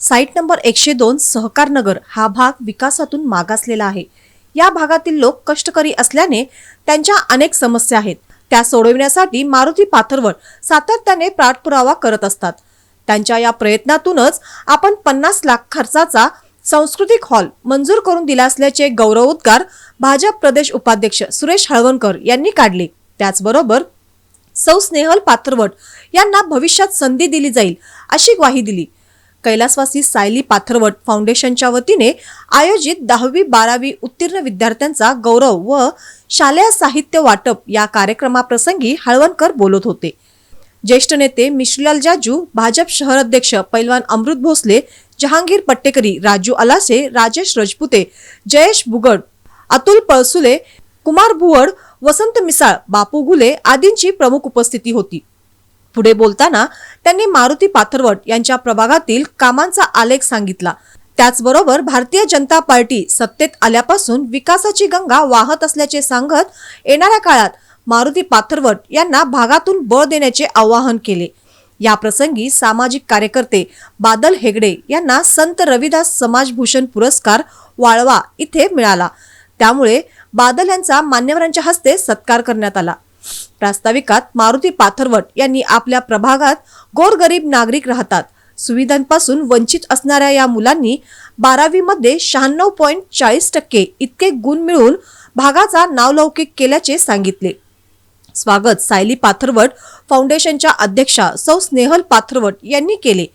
Site number एकशे दोन सहकारनगर हा भाग विकासातून मागासलेला आहे. या भागातील लोक कष्टकरी असल्याने त्यांच्या अनेक समस्या आहेत. त्या सोडविण्यासाठी मारुती पाथरवर सातत्याने पाठपुरावा करत असतात. त्यांच्या या प्रयत्नातूनच आपण पन्नास लाख खर्चाचा सांस्कृतिक हॉल मंजूर करून दिला असल्याचे गौरवोद्गार भाजप प्रदेश उपाध्यक्ष सुरेश हळवणकर यांनी काढले. त्याचबरोबर सौ स्नेहल पाथरवट यांना भविष्यात संधी दिली जाईल अशी ग्वाही दिली. कैलासवासी सायली पाथरवट फाउंडेशनच्या वतीने आयोजित दहावी बारावी उत्तीर्ण विद्यार्थ्यांचा गौरव व शालेय साहित्य वाटप या कार्यक्रमाप्रसंगी हळवणकर बोलत होते. ज्येष्ठ नेते मिश्रीलाल जाजू भाजप शहर अध्यक्ष पैलवान अमृत भोसले जहांगीर पट्टेकरी राजू अलासे राजेश रजपुते जयेश बुगड अतुल पळसुले कुमार भुवड वसंत मिसाळ बापू घुले आदींची प्रमुख उपस्थिती होती. पुढे बोलताना त्यांनी मारुती पाथरवट यांच्या प्रभागातील कामांचा आलेख सांगितला. त्याचबरोबर भारतीय जनता पार्टी सत्तेत आल्यापासून विकासाची गंगा वाहत असल्याचे सांगत येणाऱ्या काळात मारुती पाथरवट यांना भागातून बळ देण्याचे आवाहन केले. या प्रसंगी सामाजिक कार्यकर्ते बादल हेगडे यांना संत रविदास समाजभूषण पुरस्कार वाळवा इथे मिळाला. त्यामुळे बादल यांचा मान्यवरांच्या हस्ते सत्कार करण्यात आला. प्रास्ताविकात मारुती पाथरवट यांनी आपल्या प्रभागात गोरगरीब नागरिक राहतात. सुविधांपासून वंचित असणाऱ्या या मुलांनी बारावीमध्ये शहाण्णव पॉईंट चाळीस टक्के इतके गुण मिळवून भागाचा नावलौकिक केल्याचे सांगितले. स्वागत सायली पाथरवट फाउंडेशनच्या अध्यक्षा सौ स्नेहल पाथरवट यांनी केले.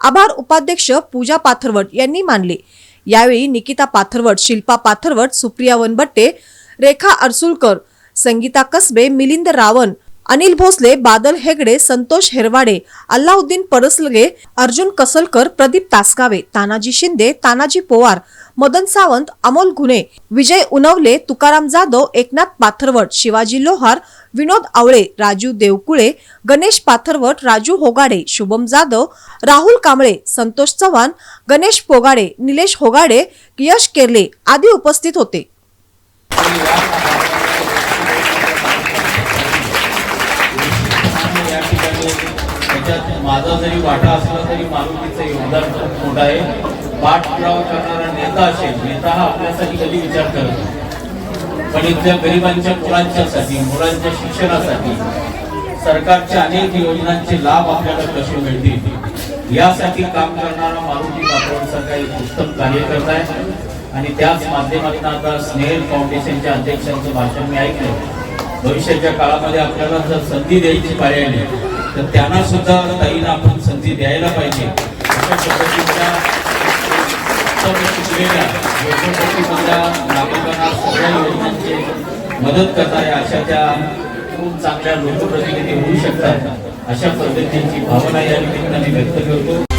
आभार उपाध्यक्ष पूजा पाथरवट यांनी मानले. यावेळी निकिता पाथरवट शिल्पा पाथरवट सुप्रिया वनबट्टे रेखा अर्सुलकर संगीता कसबे मिलिंद रावण अनिल भोसले बादल हेगडे संतोष हेरवाडे अल्लाउद्दीन परसलगे अर्जुन कसलकर प्रदीप तासगावे तानाजी शिंदे तानाजी पोवार मदन सावंत अमोल गुन्हे विजय उनवले तुकाराम जाधव एकनाथ पाथरवट शिवाजी लोहार विनोद आवळे राजू देवकुळे गणेश पाथरवट राजू होगाडे शुभम जाधव राहुल कांबळे संतोष चव्हाण गणेश पोगाडे निलेश होगाडे यश केरले आदी उपस्थित होते. त्याच्यात माझा जरी वाटा असला तरी मारुतीचं योगदान खूप मोठं आहे. पाठपुरावा करणारा नेता असेल नेता हा आपल्यासाठी कधी विचार करत नाही. पण इथल्या गरिबांच्या मुलांच्यासाठी मुलांच्या शिक्षणासाठी सरकारच्या अनेक योजनांचे लाभ आपल्याला कसे मिळतील? यासाठी काम करणारा मारुती पाटोळसारखा एक उत्तम कार्यकर्ता आहे. आणि त्याच माध्यमातून आता स्नेहल फाउंडेशनच्या अध्यक्षांचं भाषण मी ऐकलं भविष्याच्या काळामध्ये आपल्याला जर संधी द्यायची पाळी आली तर त्यांना सुद्धा ताईला आपण संधी द्यायला पाहिजे. अशा पद्धतीच्या शिकलेल्या नागरिकांना सगळ्या योजनांची मदत करणाऱ्या अशा त्या खूप चांगल्या लोकप्रतिनिधी होऊ शकतात. अशा पद्धतीची भावना या निमित्ताने व्यक्त करतो.